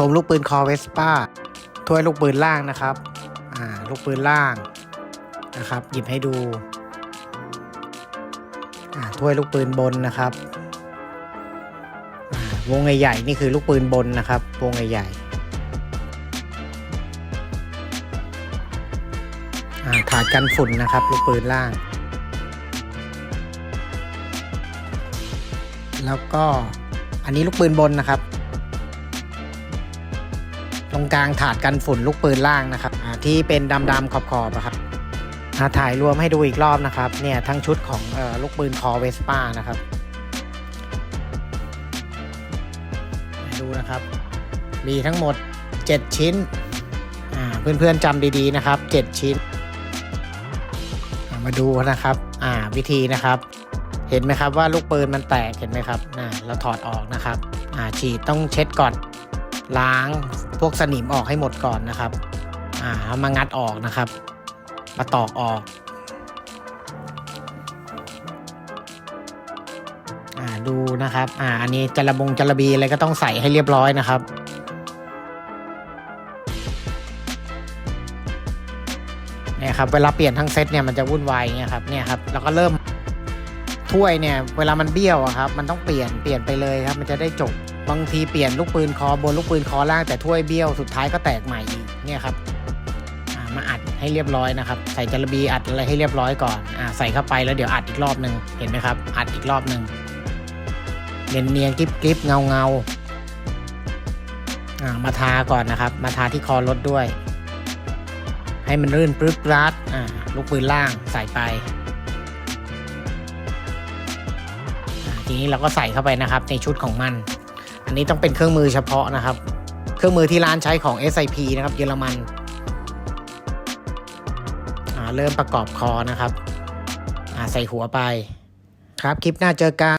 ชมลูกปืนคอเวสป้าถ้วยลูกปืนล่างนะครับอ่าลูกปืนล่างนะครับ หยิบให้ดูอ่าถ้วยลูกปืนบนนะครับอ่าวงใหญ่ๆนี่คือลูกปืนบนนะครับ วงใหญ่ๆอ่าถาดกันฝุ่นนะครับ ลูกปืนล่าง แล้วก็อันนี้ลูกปืนบนนะครับ ตรงกลางถาดกันฝุ่นลูกปืนล่างนะครับที่เป็นดำๆขอบๆอะครับถ่ายรวมให้ดูอีกรอบนะครับเนี่ยทั้งชุดของออลูกปืนคอเวสป้านะครับดูนะครับ มีทั้งหมด 7 ชิ้นเพื่อนๆจำดีๆนะครับ 7 ชิ้น มาดูนะครับวิธีนะครับเห็นไหมครับว่าลูกปืนมันแตกเห็นไหมครับนะเราถอดออกนะครับ อ่าฉีดต้องเช็ดก่อนล้าง พวกสนิมออกให้หมดก่อนนะครับ อ่ามางัดออกนะครับ มาตอกออก อ่าดูนะครับ อ่า อันนี้จระบงจระบีอะไรก็ต้องใส่ให้เรียบร้อยนะครับเนี่ยครับเวลาเปลี่ยนทั้งเซตเนี่ยมันจะวุ่นวายอย่างเงี้ยครับเนี่ยครับแล้วก็เริ่มถ้วยเนี่ย เวลามันเบี้ยวอะครับ มันต้องเปลี่ยนเปลี่ยนไปเลยครับ มันจะได้จบ บางทีเปลี่ยนลูกปืนคอบนลูกปืนคอล่างแต่ถ้วยเบี้ยวสุดท้ายก็แตกใหม่อีกเนี่ยครับมาอัดให้เรียบร้อยนะครับใส่จระบีอัดอะไรให้เรียบร้อยก่อนอ่าใส่เข้าไปแล้วเดี๋ยวอัดอีกรอบหนึ่งเห็นไหมครับ อัดอีกรอบหนึ่งเนียนเนียนๆกริบกริบเงาเงาอ่ามาทาก่อนนะครับ มาทาที่คอรถด้วย ให้มันรื่นปรึ๊ดรัดอ่าลูกปืนล่างใส่ไปทีนี้เราก็ใส่เข้าไปนะครับในชุดของมัน อันนี้ต้องเป็นเครื่องมือเฉพาะนะครับ เครื่องมือที่ร้านใช้ของ SIP นะครับ เยอรมันเริ่มประกอบคอนะครับใส่หัวไปครับคลิปหน้าเจอกัน